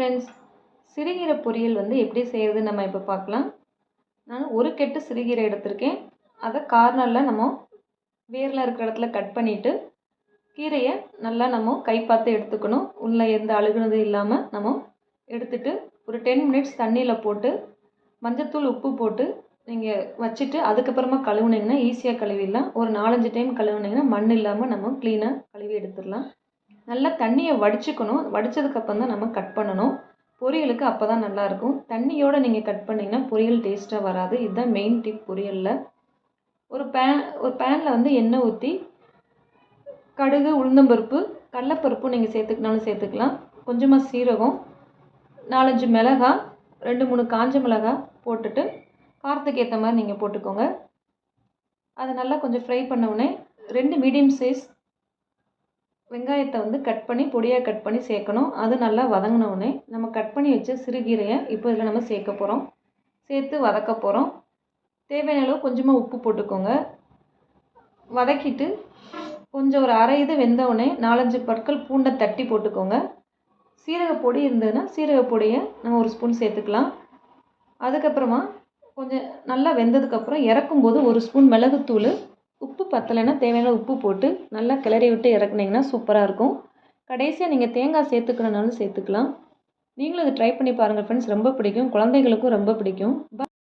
Friends சிறுகீரை பொரியல் வந்து எப்படி செய்கிறது நம்ம இப்போ பார்க்கலாம். நான் ஒரு கெட்டு சிறுகீரை எடுத்திருக்கேன். அதை கார்னரில் நம்ம வேரில் இருக்கிற இடத்துல கட் பண்ணிவிட்டு கீரையை நல்லா நம்ம கை பார்த்து எடுத்துக்கணும். உள்ளே எந்த அழுகுனது இல்லாமல் நம்ம எடுத்துட்டு ஒரு டென் மினிட்ஸ் தண்ணியில் போட்டு மஞ்சத்தூள் உப்பு போட்டு நீங்கள் வச்சுட்டு அதுக்கப்புறமா கழுவுனீங்கன்னா ஈஸியாக கழுவிடலாம். ஒரு நாலஞ்சு டைம் கழுவுனீங்கன்னா மண் இல்லாமல் நம்ம க்ளீனாக கழுவி எடுத்துடலாம். நல்லா தண்ணியை வடிச்சுக்கணும். வடித்ததுக்கப்புறம் தான் நம்ம கட் பண்ணணும். பொரியலுக்கு அப்போ தான் நல்லாயிருக்கும் தண்ணியோடு நீங்கள் கட் பண்ணிங்கன்னா பொரியல் டேஸ்ட்டாக வராது. இதுதான் மெயின் டிப் பொரியலில். ஒரு பேன் ஒரு பேனில் வந்து எண்ணெய் ஊற்றி கடுகு உளுந்தம்பருப்பு கடலப்பருப்பும் நீங்கள் சேர்த்துக்கினாலும் சேர்த்துக்கலாம். கொஞ்சமாக சீரகம் நாலஞ்சு மிளகாய் ரெண்டு மூணு காஞ்ச மிளகாய் போட்டுட்டு காரத்துக்கு ஏற்ற மாதிரி நீங்கள் போட்டுக்கோங்க. அதை நல்லா கொஞ்சம் ஃப்ரை பண்ண உடனே ரெண்டு மீடியம் சைஸ் வெங்காயத்தை வந்து கட் பண்ணி பொடியாக கட் பண்ணி சேர்க்கணும். அது நல்லா வதங்கினோடனே நம்ம கட் பண்ணி வச்ச சிறுகீரையை இப்போ இதில் நம்ம சேர்க்க போகிறோம் சேர்த்து வதக்க போகிறோம் தேவையான அளவு கொஞ்சமாக உப்பு போட்டுக்கோங்க. வதக்கிட்டு கொஞ்சம் ஒரு அரை இது வெந்தவுடனே நாலஞ்சு பற்கள் பூண்டை தட்டி போட்டுக்கோங்க. சீரக பொடி இருந்ததுன்னா சீரக பொடியை நம்ம ஒரு ஸ்பூன் சேர்த்துக்கலாம். அதுக்கப்புறமா கொஞ்சம் நல்லா வெந்ததுக்கப்புறம் இறக்கும்போது ஒரு ஸ்பூன் மிளகுத்தூள் உப்பு பத்தலைன்னா தேவையான உப்பு போட்டு நல்லா கிளறி விட்டு இறக்குனீங்கன்னா சூப்பராக இருக்கும். கடைசியாக நீங்கள் தேங்காய் சேர்த்துக்கணுன்னாலும் சேர்த்துக்கலாம். நீங்களும் அதை ட்ரை பண்ணி பாருங்கள் ஃப்ரெண்ட்ஸ் ரொம்ப பிடிக்கும். குழந்தைகளுக்கும் ரொம்ப பிடிக்கும்.